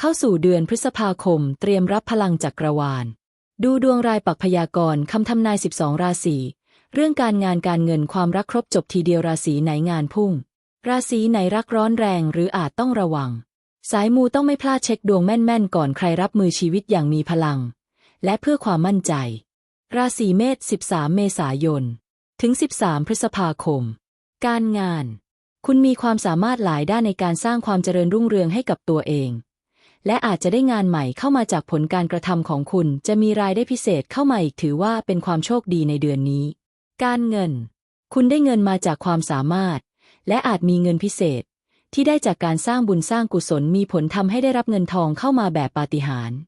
เข้าสู่เดือนพฤษภาคมเตรียมรับพลังจักรวาล ดูดวงรายปักพยากรณ์คำทำนาย 12 ราศี เรื่องการงานการเงินความรักครบจบทีเดียวราศีไหนงานพุ่ง ราศีไหนรักร้อนแรงหรืออาจต้องระวัง สายมูต้องไม่พลาดเช็คดวงแม่นๆ ก่อนใครรับมือชีวิตอย่างมีพลัง และเพื่อความมั่นใจ ราศีเมษ 13 เมษายน ถึง 13 พฤษภาคม การงาน คุณมีความสามารถหลายด้านในการสร้างความเจริญรุ่งเรืองให้กับตัวเอง และอาจจะได้งานใหม่เข้ามาจากผลการกระทำของคุณ จะมีรายได้พิเศษเข้ามาอีกถือว่าเป็นความโชคดีในเดือนนี้ การเงิน คุณได้เงินมาจากความสามารถ และอาจมีเงินพิเศษ ที่ได้จากการสร้างบุญสร้างกุศลมีผลทำให้ได้รับเงินทองเข้ามาแบบปาฏิหาริย์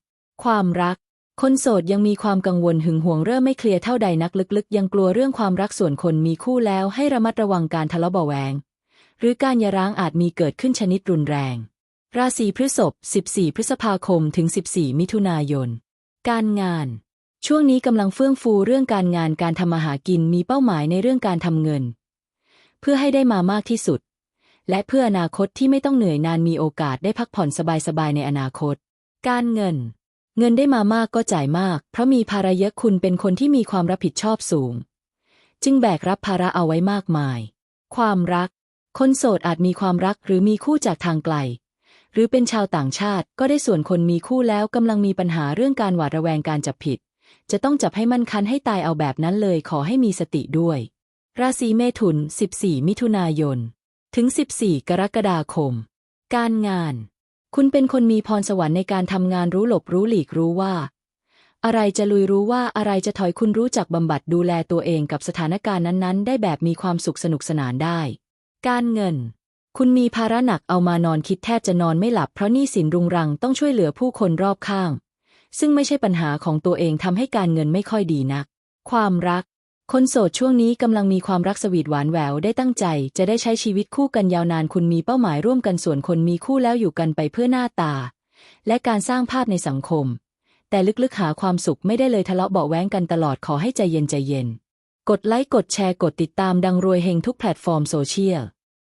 ความรัก คนโสดยังมีความกังวลหึงหวงเริ่มไม่เคลียร์เท่าใดนักลึกๆ ยังกลัวเรื่องความรักส่วนคนมีคู่แล้วให้ระมัดระวังการทะเลาะเบาแวงหรือการยาร้างอาจมีเกิดขึ้นชนิดรุนแรง ราศีพฤษภ 14 พฤษภาคม ถึง 14 มิถุนายน การงาน ช่วงนี้กำลังเฟื่องฟูเรื่องการงานการทำมาหากินมีเป้าหมายในเรื่องการทำเงิน เพื่อให้ได้มามากที่สุด และเพื่ออนาคตที่ไม่ต้องเหนื่อยนานมีโอกาสได้พักผ่อนสบายๆในอนาคต การเงิน เงินได้มามากก็จ่ายมาก เพราะมีภาระเยอะคุณเป็นคนที่มีความรับผิดชอบสูง จึงแบกรับภาระเอาไว้มากมาย ความรัก คนโสดอาจมีความรักหรือมีคู่จากทางไกล หรือเป็นชาวต่างชาติ ก็ได้ส่วนคนมีคู่แล้วกำลังมีปัญหาเรื่องการหวาดระแวงการจับผิด จะต้องจับให้มั่นคันให้ตายเอาแบบนั้นเลยขอให้มีสติด้วย ราศีเมถุน 14 มิถุนายน ถึง 14 กรกฎาคม การงาน คุณเป็นคนมีพรสวรรค์ในการทำงานรู้หลบรู้หลีกรู้ว่า อะไรจะลุยรู้ว่าอะไรจะถอยคุณรู้จักบำบัดดูแลตัวเองกับสถานการณ์นั้นๆ ได้แบบมีความสุขสนุกสนานได้ การเงิน คุณมีภาระหนักเอามานอนคิดแทบจะนอนไม่หลับเพราะหนี้สินรุงรังต้องช่วยเหลือผู้คนรอบข้าง ซึ่งไม่ใช่ปัญหาของตัวเองทำให้การเงินไม่ค่อยดีนัก ความรัก คนโสดช่วงนี้กำลังมีความรักสวีทหวานแหววได้ตั้งใจ จะได้ใช้ชีวิตคู่กันยาวนานคุณมีเป้าหมายร่วมกันส่วนคนมีคู่แล้วอยู่กันไปเพื่อหน้าตา และการสร้างภาพในสังคม แต่ลึกๆหาความสุขไม่ได้เลยทะเลาะเบาแว้งกันตลอดขอให้ใจเย็นใจเย็น กดไลค์กดแชร์กดติดตามดังรวยเฮงทุกแพลตฟอร์มโซเชียล